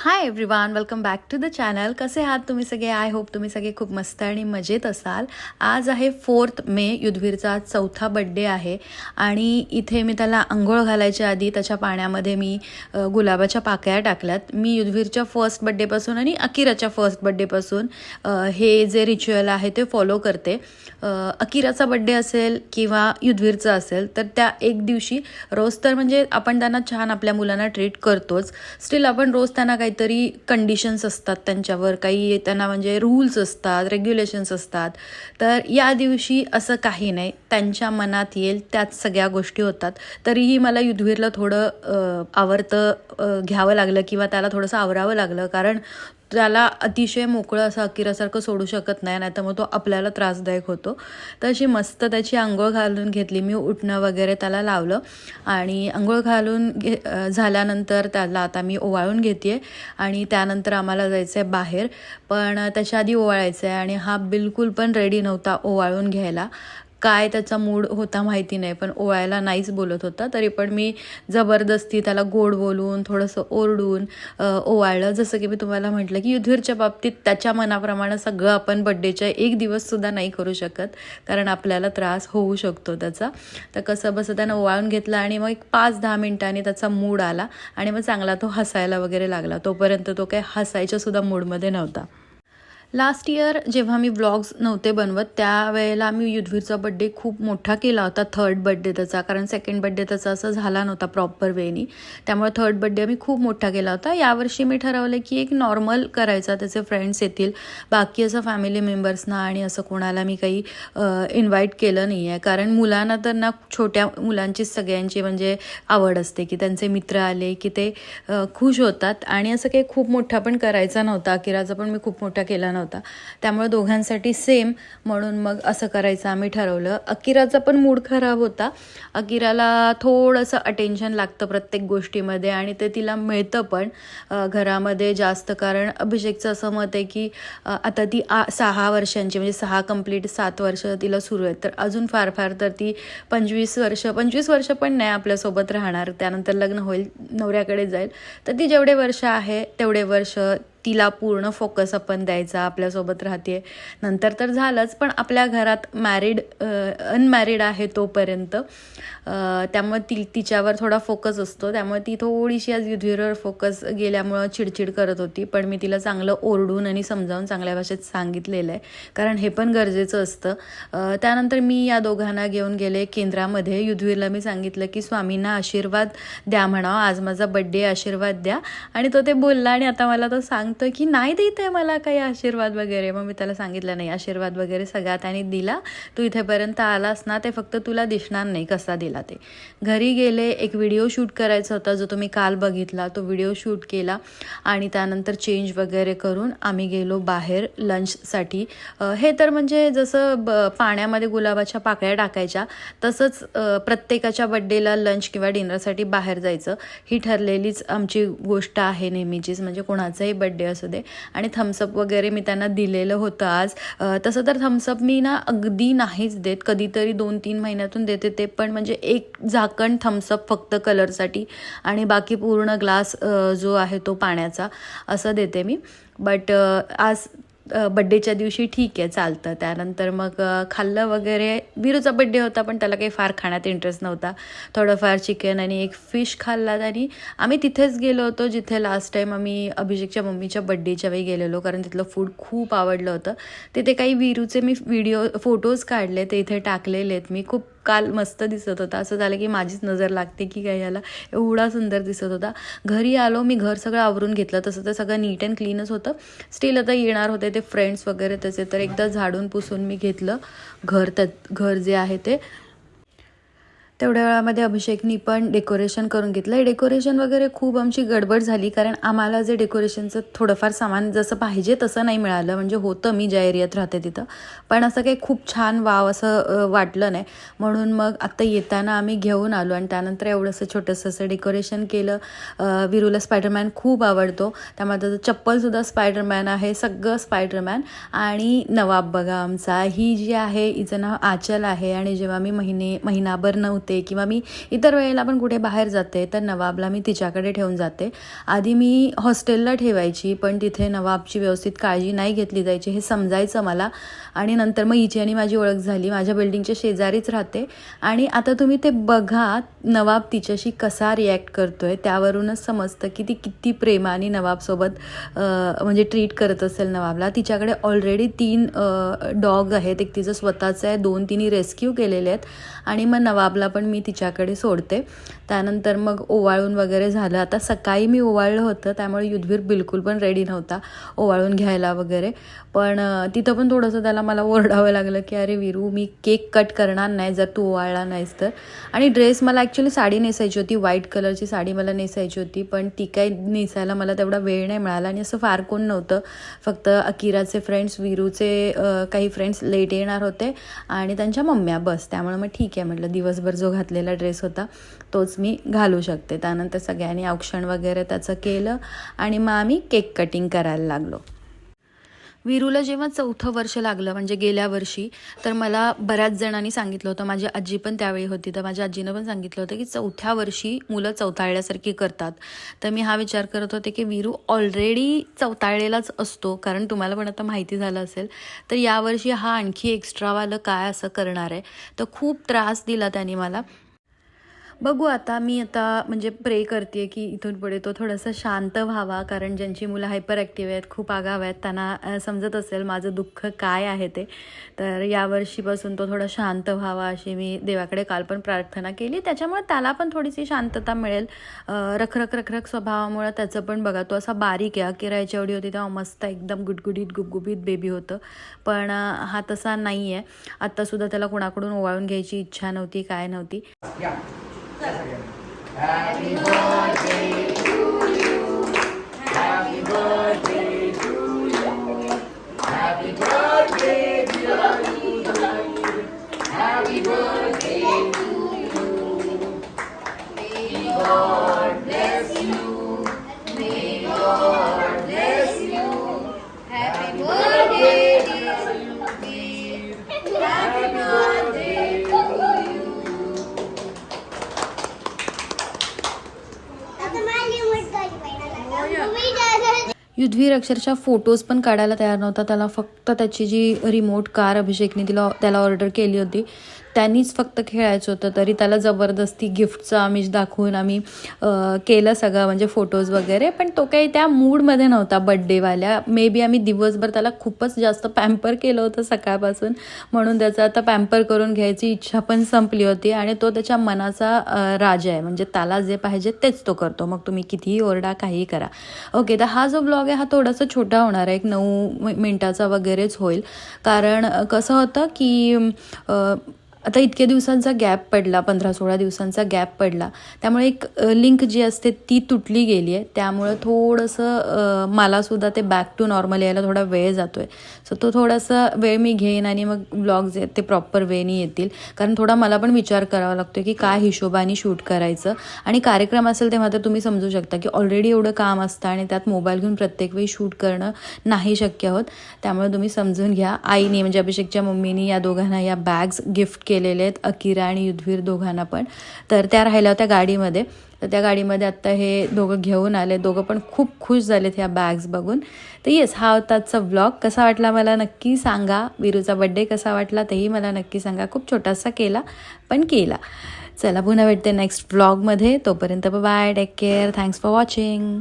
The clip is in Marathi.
Hi everyone welcome back to the channel कसे आहात तुम्ही सगळे? आय होप तुम्ही सगळे खूप मस्त आणि मजेत असाल. आज आहे फोर्थ मे युद्धवीरचा आज चौथा बड्डे आहे. आणि इथे मी त्याला आंघोळ घालायच्या आधी त्याच्या पाण्यामध्ये मी गुलाबाच्या पाकळ्या टाकल्यात. मी युद्धवीरच्या फर्स्ट बड्डेपासून आणि अकिराच्या फर्स्ट बड्डेपासून हे जे रिच्युअल आहे ते फॉलो करते. अकिराचा बड्डे असेल किंवा युद्धवीरचा असेल तर त्या एक दिवशी रोज तर म्हणजे आपण त्यांना छान आपल्या मुलांना ट्रीट करतोच. स्टील आपण रोज त्यांना काहीतरी कंडिशन्स असतात त्यांच्यावर. काही त्यांना म्हणजे रूल्स असतात रेग्युलेशन्स असतात. तर या दिवशी असं काही नाही. त्यांच्या मनात येईल त्याच सगळ्या गोष्टी होतात. तरीही मला युद्धवीरला थोडं अ, घ्यावं लागलं किंवा त्याला थोडंसं आवरावं लागलं. कारण त्याला अतिशय मोकळं असं अकिरासारखं सोडू शकत नाही नाही तर मग तो आपल्याला त्रासदायक होतो. तर अशी मस्त त्याची आंघोळ घालून घेतली. मी उठणं वगैरे त्याला लावलं आणि आंघोळ घालून घे झाल्यानंतर त्याला आता मी ओवाळून घेते आणि त्यानंतर आम्हाला जायचं आहे बाहेर. पण त्याच्या आधी ओवाळायचं आहे आणि हा बिलकुल पण रेडी नव्हता ओवाळून घ्यायला. काय त्याचा मूड होता माहिती नाही पण ओळायला नाहीच बोलत होता. तरी पण मी जबरदस्ती त्याला गोड बोलून थोडंसं ओरडून ओवाळलं. जसं की मी तुम्हाला म्हटलं की युधीरच्या बाबतीत त्याच्या मनाप्रमाणे सगळं आपण बड्डेच्या एक दिवससुद्धा नाही करू शकत कारण आपल्याला त्रास होऊ शकतो त्याचा. तर कसं बसं त्यानं ओवाळून घेतलं आणि मग एक पाच दहा मिनिटांनी त्याचा मूड आला आणि मग चांगला तो हसायला वगैरे लागला. तोपर्यंत तो काही हसायच्यासुद्धा मूडमध्ये नव्हता. लास्ट इयर जेव्हा मी व्लॉग्स नव्हते बनवत त्यावेळेला मी युद्धवीरचा बड्डे खूप मोठा केला होता थर्ड बड्डे त्याचा. कारण सेकंड बड्डे त्याचा असं झाला नव्हता प्रॉपर वेनी. त्यामुळे थर्ड बड्डे मी खूप मोठा केला होता. यावर्षी मी ठरवलं की एक नॉर्मल करायचा त्याचे फ्रेंड्स येतील. बाकी असं फॅमिली मेंबर्सना आणि असं कोणाला मी काही इन्व्हाइट केलं नाही आहे कारण मुलांना तर ना छोट्या मुलांची सगळ्यांची म्हणजे आवड असते की त्यांचे मित्र आले की ते खुश होतात. आणि असं काही खूप मोठा पण करायचा नव्हता. अकिराचा पण मी खूप मोठा केला नव्हता. त्यामुळे दोघांसाठी सेम म्हणून मग असं करायचं आम्ही ठरवलं. अकिराचा पण मूड खराब होता. अकिराला थोडंसं अटेन्शन लागतं प्रत्येक गोष्टीमध्ये आणि ते तिला मिळतं पण घरामध्ये जास्त. कारण अभिषेकचं असं मत आहे की आता ती आ सहा वर्षांची म्हणजे सहा कंप्लीट सात वर्ष तिला सुरू आहेत. तर अजून फार फार तर ती पंचवीस वर्ष पंचवीस वर्ष पण नाही आपल्यासोबत राहणार. त्यानंतर लग्न होईल नवऱ्याकडे जाईल. तर ती जेवढे वर्ष आहे तेवढे वर्ष तिला पूर्ण फोकस आपण द्यायचा आपल्यासोबत राहते. नंतर तर झालंच पण आपल्या घरात मॅरिड अनमॅरिड आहे तोपर्यंत. त्यामुळे ती तिच्यावर थोडा फोकस असतो. त्यामुळे ती थोडीशी आज युद्धवीरवर फोकस गेल्यामुळं चिडचिड करत होती. पण मी तिला चांगलं ओरडून आणि समजावून चांगल्या भाषेत सांगितलेलं आहे. कारण हे पण गरजेचं असतं. त्यानंतर मी या दोघांना घेऊन गेले केंद्रामध्ये. युधवीरला मी सांगितलं की स्वामींना आशीर्वाद द्या म्हणावं. आज माझा बड्डे आशीर्वाद द्या. आणि तो ते बोलला आणि आता मला तो सांगतो. की नाही देत आहे मला काही आशीर्वाद वगैरे? मग मी त्याला सांगितलं नाही आशीर्वाद वगैरे सगळा त्याने दिला. तू इथेपर्यंत आलास ना ते फक्त तुला दिसणार नाही कसा दिला ते. घरी गेले एक व्हिडिओ शूट करायचा होता जो तुम्ही काल बघितला. तो व्हिडिओ शूट केला आणि त्यानंतर चेंज वगैरे करून आम्ही गेलो बाहेर लंचसाठी. हे तर म्हणजे जसं ब पाण्यामध्ये गुलाबाच्या पाकळ्या टाकायच्या तसंच प्रत्येकाच्या बड्डेला लंच किंवा डिनरसाठी बाहेर जायचं. ही ठरलेलीच आमची गोष्ट आहे नेहमीचीच. म्हणजे कोणाचाही बड्डे असू दे. आणि थम्सअप वगैरे मी त्यांना दिलेलं होतं आज. तसं तर थम्सअप मी ना अगदी नाहीच देत. कधीतरी दोन तीन महिन्यातून देते ते. पण म्हणजे एक झाकण थम्सअप फक्त कलरसाठी आणि बाकी पूर्ण ग्लास जो आहे तो पाण्याचा. असं देते मी. बट आज बड्डेच्या दिवशी ठीक आहे चालतं. त्यानंतर मग खाल्लं वगैरे विरूचा बड्डे होता पण त्याला काही फार खाण्यात इंटरेस्ट नव्हता. थोडंफार चिकन आणि एक फिश खाल्ला आणि आम्ही तिथेच गेलो होतो जिथे लास्ट टाईम आम्ही अभिषेकच्या मम्मीच्या बड्डेच्या वेळी गेलेलो कारण तिथलं फूड खूप आवडलं होतं. तिथे काही विरूचे मी व्हिडिओ फोटोज काढले ते इथे टाकलेले आहेत मी. खूप काल मस्त दिसत होता. असं झालं की माझीच नजर लागते की काय याला. एवढा सुंदर दिसत होता. घरी आलो मी घर सगळं आवरून घेतलं. तसं तर सगळं नीट अँड क्लीनच होतं. स्टील आता येणार होते ते फ्रेंड्स वगैरे तसे. तर एकदा झाडून पुसून मी घेतलं. घर त्यात घर जे आहे ते. तेवढ्या वेळामध्ये अभिषेकनी पण डेकोरेशन करून घेतलं. हे डेकोरेशन वगैरे खूप आमची गडबड झाली कारण आम्हाला जे डेकोरेशनचं थोडंफार सामान जसं पाहिजे तसं नाही मिळालं. म्हणजे होतं मी ज्या एरियात राहते तिथं. पण असं काही खूप छान वाव असं वाटलं नाही. म्हणून मग आत्ता येताना आम्ही घेऊन आलो आणि त्यानंतर एवढंसं छोटंसं असं डेकोरेशन केलं. विरूला स्पायडरमॅन खूप आवडतो. त्यामुळे त्याचं चप्पलसुद्धा स्पायडरमॅन आहे सगळं स्पायडरमॅन आणि नवाब बघा आमचा. ही जी आहे हिचं नाव आचल आहे. आणि जेव्हा मी महिने महिनाभर नव्हतं होते किंवा मी इतर वेळेला पण कुठे बाहेर जाते तर नवाबला मी तिच्याकडे ठेवून जाते. आधी मी हॉस्टेलला ठेवायची पण तिथे नवाबची व्यवस्थित काळजी नाही घेतली जायची हे समजायचं मला. आणि नंतर मग हिची आणि माझी ओळख झाली. माझ्या बिल्डिंगच्या शेजारीच राहते. आणि आता तुम्ही ते बघा नवाब तिच्याशी कसा रिॲक्ट करतो आहे त्यावरूनच समजतं की ती किती प्रेमाने नवाबसोबत म्हणजे ट्रीट करत असेल नवाबला. तिच्याकडे ऑलरेडी तीन डॉग आहेत. एक तिचं स्वतःचं आहे. दोन तिने रेस्क्यू केलेले आहेत. आणि मग नवाबला पण पण मी तिच्याकडे सोडते. त्यानंतर मग ओवाळून वगैरे झालं. आता सकाळी मी ओवाळलं होतं त्यामुळे युद्धवीर बिलकुल पण रेडी नव्हता ओवाळून घ्यायला वगैरे. पण तिथं पण थोडंसं त्याला मला ओरडावं लागलं की अरे विरू मी केक कट करणार नाही जर तू ओवाळला नाहीस तर. आणि ड्रेस मला ॲक्च्युली साडी नेसायची होती. व्हाईट कलरची साडी मला नेसायची होती. पण ती काही नेसायला मला तेवढा वेळ नाही मिळाला आणि असं फार कोण नव्हतं. फक्त अकिराचे फ्रेंड्स विरूचे काही फ्रेंड्स लेट येणार होते आणि त्यांच्या मम्म्या बस. त्यामुळे मग ठीक आहे म्हटलं दिवसभर जो घातलेला ड्रेस होता तोच मी घालू शकते. त्यानंतर सगळ्यांनी औक्षण वगैरे त्याचं केलं आणि मग आम्ही केक कटिंग करायला लागलो. विरूला जेव्हा चौथं वर्ष लागलं म्हणजे गेल्या वर्षी तर मला बऱ्याच जणांनी सांगितलं होतं. माझी आजी पण त्यावेळी होती. तर माझ्या आजीनं पण सांगितलं होतं की चौथ्या वर्षी मुलं चौथाळल्यासारखी करतात. तर मी हा विचार करत होते की विरू ऑलरेडी चौथाळलेलाच असतो. कारण तुम्हाला पण आता माहिती झालं असेल. तर यावर्षी हा आणखी एक्स्ट्रावालं काय असं करणार आहे? तर खूप त्रास दिला त्यांनी मला. बघू आता मी आता म्हणजे प्रे करते की इथून पुढे तो थोडासा शांत व्हावा कारण ज्यांची मुलं हायपर ॲक्टिव्ह आहेत खूप आगाव आहेत त्यांना समजत असेल माझं दुःख काय आहे ते. तर यावर्षीपासून तो थोडा शांत व्हावा अशी मी देवाकडे काल पण प्रार्थना केली. त्याच्यामुळे त्याला पण थोडीशी शांतता मिळेल. रखरख रखरख स्वभावामुळे त्याचं पण बघा तो असा बारीक आहे. अकिरायच्या एवढी होती तेव्हा मस्त एकदम गुटगुटीत गुबगुबीत बेबी होतं. पण हा तसा नाही आहे आत्तासुद्धा त्याला कुणाकडून ओवाळून घ्यायची इच्छा नव्हती काय नव्हती. आता युद्धवीर अक्षरशः फोटोज पण काढायला तयार नव्हता. त्याला फक्त त्याची जी रिमोट कार अभिषेकने तिला त्याला ऑर्डर केली होती त्यांनीच फक्त खेळायचं होतं. तरी त्याला जबरदस्ती गिफ्टचं आमिष दाखवून आम्ही केलं सगळं म्हणजे फोटोज वगैरे. पण तो काही त्या मूडमध्ये नव्हता बड्डेवाल्या मे बी आम्ही दिवसभर त्याला खूपच जास्त पॅम्पर केलं होतं सकाळपासून. म्हणून त्याचं आता पॅम्पर करून घ्यायची इच्छा पण संपली होती. आणि तो त्याच्या मनाचा राजा आहे. म्हणजे त्याला जे पाहिजे तेच तो करतो. मग तुम्ही कितीही ओरडा काहीही करा. ओके तर हा जो ब्लॉग आहे हा थोडासा छोटा होणार आहे. एक नऊ मिनटाचा वगैरेच होईल. कारण कसं होतं की आता इतक्या दिवसांचा गॅप पडला पंधरा सोळा दिवसांचा गॅप पडला. त्यामुळे एक लिंक जी असते ती तुटली गेली आहे. त्यामुळं थोडंसं मलासुद्धा ते बॅक टू नॉर्मल यायला थोडा वेळ जातो आहे सो तो थोडासा वेळ मी घेईन आणि मग ब्लॉग्स आहेत ते प्रॉपर वेने येतील. कारण थोडा मला पण विचार करावा लागतो की काय हिशोबाने शूट करायचं. आणि कार्यक्रम असेल तेव्हा तर तुम्ही समजू शकता की ऑलरेडी एवढं काम असतं आणि त्यात मोबाईल घेऊन प्रत्येक वेळी शूट करणं नाही शक्य होत. त्यामुळे तुम्ही समजून घ्या. आईने म्हणजे अभिषेकच्या मम्मीने या दोघांना या बॅग्स गिफ्ट केलेले आहेत अकिरा आणि युद्धवीर दोघांना पण. तर त्या राहिल्या होत्या गाडीमध्ये. तर त्या गाडीमध्ये आत्ता हे दोघं घेऊन आले. दोघं पण खूप खुश झालेत ह्या बॅग्स बघून. तर येस हा होता आजचा व्लॉग कसा वाटला मला नक्की सांगा. विरूचा बड्डे कसा वाटला तेही मला नक्की सांगा. खूप छोटासा केला पण केला. चला पुन्हा भेटते नेक्स्ट व्लॉगमध्ये तोपर्यंत bye take care thanks for watching